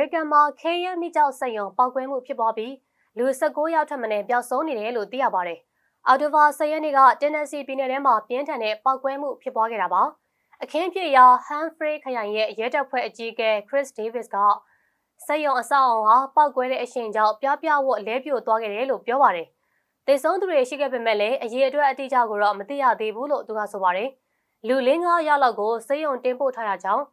မေရိကန်မှာ KN မိကြောက်စက်ရုံပောက်ကွဲမှုဖြစ်ပွားပြီးလူ19ယောက်ထပ်မံပျောက်ဆုံးနေတယ်လို့သိရပါတယ်။အော်တိုဘာ10ရက်နေ့ကတင်နက်စီပြည်နယ်ထဲမှာပြင်းထန်တဲ့ပောက်ကွဲမှုဖြစ်ပွားခဲ့တာပါ။အခင်းဖြစ်ရာဟန်ဖရီခရိုင်ရဲ့ရဲတပ်ဖွဲ့အကြီးအကဲ Chris Davis ကစက်ရုံအဆောက်အုံဟာပောက်ကွဲတဲ့အရှိန်ကြောင့်ပြပြဝတ်လဲပြိုသွားခဲ့တယ်လို့ပြောပါတယ်။တေဆုံးသူတွေရှိခဲ့ပေမဲ့လည်းအရေးအတွက်အတိအကျကိုတော့မသိရသေးဘူးလို့သူကဆိုပါတယ်။လူလင်း9ယောက်လောက်ကိုစက်ရုံတင်ပို့ထားရကြောင်း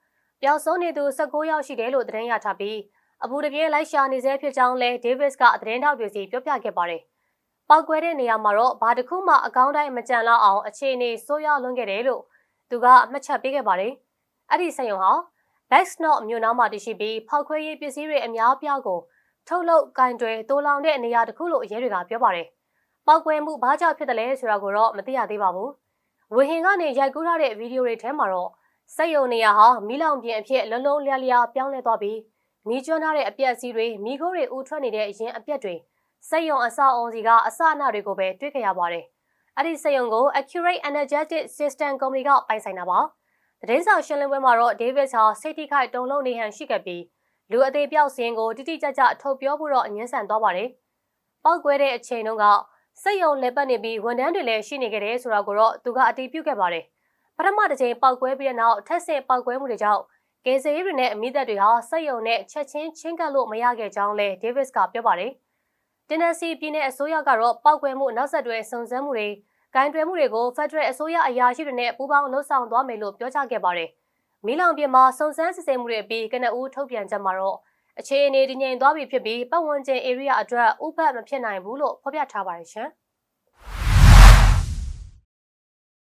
ပျောက်ဆုံးနေသူ19ယောက်ရှိတယ်လို့သတင်းရထားပြီးအပူတပြင်းလိုက်ရှာနေဆဲဖြစ်ကြောင်းလဲဒေးဗစ်ကသတင်းထောက်တွေစီပြောပြခဲ့ပါတယ်။ပောက်ကွဲတဲ့နေရာမှာတော့ဘာတစ်ခုမှအကောင်းတိုင်းမကြံလောက်အောင်အခြေအနေဆိုးရွားလွန်းခဲ့တယ်လို့သူကအမှတ်ချက်ပေးခဲ့ပါတယ်။အဲ့ဒီစက်ရုံဟာ Backsnot မြို့နားမှာတရှိပြီးဖောက်ခွဲရေးပစ္စည်းတွေအများပြားကိုထုတ်လုပ်ကင်တွယ်တိုးလောင်တဲ့နေရာတစ်ခုလို့အရဲတွေကပြောပါတယ်။ပောက်ကွဲမှုဘာကြောင့်ဖြစ်တယ်လဲဆိုတာကိုတော့မသိရသေးပါဘူး။ဝေဟင်ကနေရိုက်ကူးထားတဲ့ဗီဒီယိုတွေထဲမှာတော့ စက်ယုံနေရာဟာမီးလောင်ပြင်အဖြစ်လုံးလုံးလျားလျားပြောင်းလဲသွားပြီးမီးကျွမ်းထားတဲ့အပြက်စီးတွေမီးခိုးတွေဥထွက်နေတဲ့အရင်အပြက်တွေစက်ယုံအဆောက်အုံစီကအစအနတွေကိုပဲတွေ့ခဲ့ရပါတယ်။အဲ့ဒီစက်ယုံကို Accurate Energetic System Company ကပိုင်ဆိုင်တာပါ။သတင်းစာရှင်းလင်းပွဲမှာတော့ David ဟာစိတ်ထိခိုက်တုံ့လုံးနေဟန်ရှိခဲ့ပြီးလူအသေးပြောက်စင်းကိုတိတိကျကျထုတ်ပြောဖို့တော့ညှင်းဆန်သွားပါတယ်။ပောက်ကွဲတဲ့အချိန်တုန်းကစက်ယုံလက်ပတ်နေပြီးဝန်ထမ်းတွေလည်းရှိနေကြတယ်ဆိုတာကိုတော့သူကအတည်ပြုခဲ့ပါတယ်။ ပထမတစ်ချိန်ပောက်ကွဲပြီးတဲ့နောက်ထက်ဆင့်ပောက်ကွဲမှုတွေကြောင့်ကယ်ဆယ်ရေးတွေနဲ့အမိသက်တွေဟာစက်ယုံနဲ့ချက်ချင်းချင်းကပ်လို့မရခဲ့ကြောင်းလဲဒေးဗစ်ကပြောပါတယ်။တင်နက်စီပြည်နယ်အစိုးရကတော့ပောက်ကွဲမှုနောက်ဆက်တွဲစုံစမ်းမှုတွေဂိုင်းတွယ်မှုတွေကိုဖက်ဒရယ်အစိုးရအရာရှိတွေနဲ့ပူးပေါင်းလှုပ်ဆောင်သွားမယ်လို့ပြောကြားခဲ့ပါတယ်။မီလောင်ပြင်မှာစုံစမ်းစစ်ဆေးမှုတွေအပြီးကနဦးထုတ်ပြန်ချက်မှာတော့အခြေအနေတည်ငြိမ်သွားပြီဖြစ်ပြီးပတ်ဝန်းကျင် area အတွက်ဥပတ်မဖြစ်နိုင်ဘူးလို့ဖော်ပြထားပါတယ်ရှင်။